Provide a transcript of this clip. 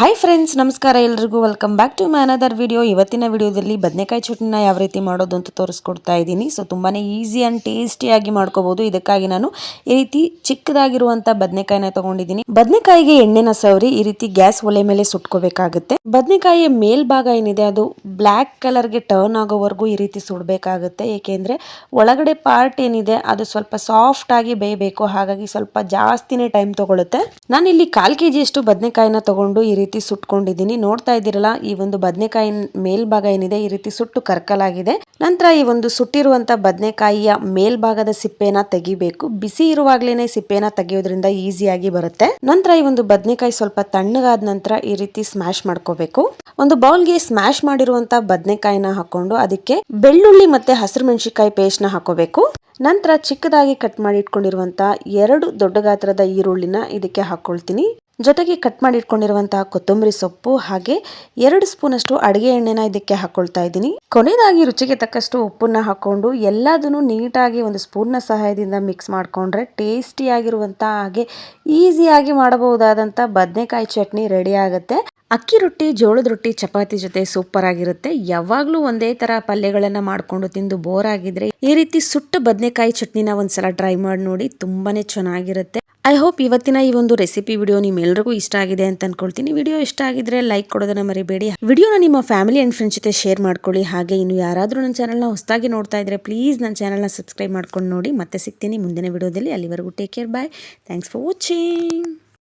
Hi friends ನಮಸ್ಕಾರ ಎಲ್ರಿಗೂ. Welcome back to my another video ಇವತ್ತಿನ ವಿಡಿಯೋದಲ್ಲಿ ಬದನೆಕಾಯಿ ಚಟ್ನಿನ ಯಾವ ರೀತಿ ಮಾಡೋದು ಅಂತ ತೋರಿಸ್ಕೊಡ್ತಾ ಇದ್ದೀನಿ. ಸೊ ತುಂಬಾ ಈಸಿ ಆ್ಯಂಡ್ ಟೇಸ್ಟಿಯಾಗಿ ಮಾಡ್ಕೋಬೋದು. ಇದಕ್ಕಾಗಿ ನಾನು ಈ ರೀತಿ ಚಿಕ್ಕದಾಗಿರುವಂಥ ಬದನೆಕಾಯಿನ ತೊಗೊಂಡಿದ್ದೀನಿ. ಬದನೆಕಾಯಿಗೆ ಎಣ್ಣೆನ ಸವರಿ ಈ ರೀತಿ ಗ್ಯಾಸ್ ಒಲೆ ಮೇಲೆ ಸುಟ್ಕೋಬೇಕಾಗುತ್ತೆ. ಬದನೆಕಾಯಿಯ ಮೇಲ್ಭಾಗ ಏನಿದೆ, ಅದು ಬ್ಲ್ಯಾಕ್ ಕಲರ್ಗೆ ಟರ್ನ್ ಆಗೋವರೆಗೂ ಈ ರೀತಿ ಸುಡಬೇಕಾಗುತ್ತೆ. ಏಕೆಂದರೆ ಒಳಗಡೆ ಪಾರ್ಟ್ ಏನಿದೆ, ಅದು ಸ್ವಲ್ಪ ಸಾಫ್ಟ್ ಆಗಿ ಬೇಯಬೇಕು. ಹಾಗಾಗಿ ಸ್ವಲ್ಪ ಜಾಸ್ತಿನೇ ಟೈಮ್ ತಗೊಳುತ್ತೆ. ನಾನಿಲ್ಲಿ ಕಾಲು ಕೆ ಜಿಯಷ್ಟು ಬದನೆಕಾಯಿನ ತೊಗೊಂಡು ಈ ರೀತಿ ಸುಟ್ಕೊಂಡಿದ್ದೀನಿ. ನೋಡ್ತಾ ಇದ್ದೀರಲ್ಲ, ಈ ಒಂದು ಬದನೆಕಾಯಿ ಮೇಲ್ಭಾಗ ಏನಿದೆ, ಈ ರೀತಿ ಸುಟ್ಟು ಕರ್ಕಲಾಗಿದೆ. ನಂತರ ಈ ಒಂದು ಸುಟ್ಟಿರುವಂತಹ ಬದನೆಕಾಯಿಯ ಮೇಲ್ಭಾಗದ ಸಿಪ್ಪೆನ ತೆಗಿಬೇಕು. ಬಿಸಿ ಇರುವಾಗ್ಲೇನೆ ಸಿಪ್ಪೆನ ತೆಗೆಯೋದ್ರಿಂದ ಈಸಿಯಾಗಿ ಬರುತ್ತೆ. ನಂತರ ಈ ಒಂದು ಬದನೆಕಾಯಿ ಸ್ವಲ್ಪ ತಣ್ಣಗಾದ ನಂತರ ಈ ರೀತಿ ಸ್ಮ್ಯಾಶ್ ಮಾಡ್ಕೋಬೇಕು. ಒಂದು ಬೌಲ್ಗೆ ಸ್ಮ್ಯಾಶ್ ಮಾಡಿರುವಂತ ಬದನೆಕಾಯಿನ ಹಾಕೊಂಡು ಅದಕ್ಕೆ ಬೆಳ್ಳುಳ್ಳಿ ಮತ್ತೆ ಹಸಿರು ಮೆಣಸಿಕಾಯಿ ಪೇಸ್ಟ್ನ ಹಾಕೋಬೇಕು. ನಂತರ ಚಿಕ್ಕದಾಗಿ ಕಟ್ ಮಾಡಿ ಇಟ್ಕೊಂಡಿರುವಂತಹ ಎರಡು ದೊಡ್ಡ ಗಾತ್ರದ ಈರುಳ್ಳಿನ ಇದಕ್ಕೆ ಹಾಕೊಳ್ತೀನಿ. ಜೊತೆಗೆ ಕಟ್ ಮಾಡಿ ಇಟ್ಕೊಂಡಿರುವಂತಹ ಕೊತ್ತಂಬರಿ ಸೊಪ್ಪು ಹಾಗೆ ಎರಡು ಸ್ಪೂನ್ ಅಷ್ಟು ಅಡಿಗೆ ಎಣ್ಣೆನ ಇದಕ್ಕೆ ಹಾಕೊಳ್ತಾ ಇದ್ದೀನಿ. ಕೊನೆಯದಾಗಿ ರುಚಿಗೆ ತಕ್ಕಷ್ಟು ಉಪ್ಪನ್ನ ಹಾಕೊಂಡು ಎಲ್ಲದನ್ನು ನೀಟಾಗಿ ಒಂದು ಸ್ಪೂನ್ನ ಸಹಾಯದಿಂದ ಮಿಕ್ಸ್ ಮಾಡ್ಕೊಂಡ್ರೆ ಟೇಸ್ಟಿಯಾಗಿರುವಂಥ ಹಾಗೆ ಈಸಿಯಾಗಿ ಮಾಡಬಹುದಾದಂಥ ಬದನೆಕಾಯಿ ಚಟ್ನಿ ರೆಡಿ ಆಗುತ್ತೆ. ಅಕ್ಕಿ ರೊಟ್ಟಿ, ಜೋಳದ ರೊಟ್ಟಿ, ಚಪಾತಿ ಜೊತೆ ಸೂಪರ್ ಆಗಿರುತ್ತೆ. ಯಾವಾಗಲೂ ಒಂದೇ ತರ ಪಲ್ಯಗಳನ್ನ ಮಾಡ್ಕೊಂಡು ತಿಂದು ಬೋರ್ ಆಗಿದ್ರೆ ಈ ರೀತಿ ಸುಟ್ಟ ಬದನೆಕಾಯಿ ಚಟ್ನಿನ ಒಂದ್ಸಲ ಟ್ರೈ ಮಾಡಿ ನೋಡಿ ತುಂಬಾನೇ ಚೆನ್ನಾಗಿರುತ್ತೆ. ಐ ಹೋಪ್ ಇವತ್ತಿನ ಈ ಒಂದು ರೆಸಿಪಿ ವಿಡಿಯೋ ನಿಮ್ಮೆಲ್ಲರಿಗೂ ಇಷ್ಟ ಆಗಿದೆ ಅಂತ ಅನ್ಕೊಳ್ತೀನಿ. ವಿಡಿಯೋ ಇಷ್ಟ ಆಗಿದ್ರೆ ಲೈಕ್ ಕೊಡೋದನ್ನ ಮರಿಬೇಡಿ. ವಿಡಿಯೋನ ನಿಮ್ಮ ಫ್ಯಾಮಿಲಿ ಅಂಡ್ ಫ್ರೆಂಡ್ಸ್ ಜೊತೆ ಶೇರ್ ಮಾಡ್ಕೊಳ್ಳಿ. ಹಾಗೆ ಇನ್ನು ಯಾರಾದರೂ ನನ್ನ ಚಾನಲ್ನ ಹೊಸದಾಗಿ ನೋಡ್ತಾ ಇದ್ರೆ ಪ್ಲೀಸ್ ನನ್ನ ಚಾನಲ್ನ ಸಬ್ಸ್ಕ್ರೈಬ್ ಮಾಡ್ಕೊಂಡು ನೋಡಿ. ಮತ್ತೆ ಸಿಗ್ತೀನಿ ಮುಂದಿನ ವಿಡಿಯೋದಲ್ಲಿ ಅಲ್ಲಿವರೆಗೂ take care bye thanks for watching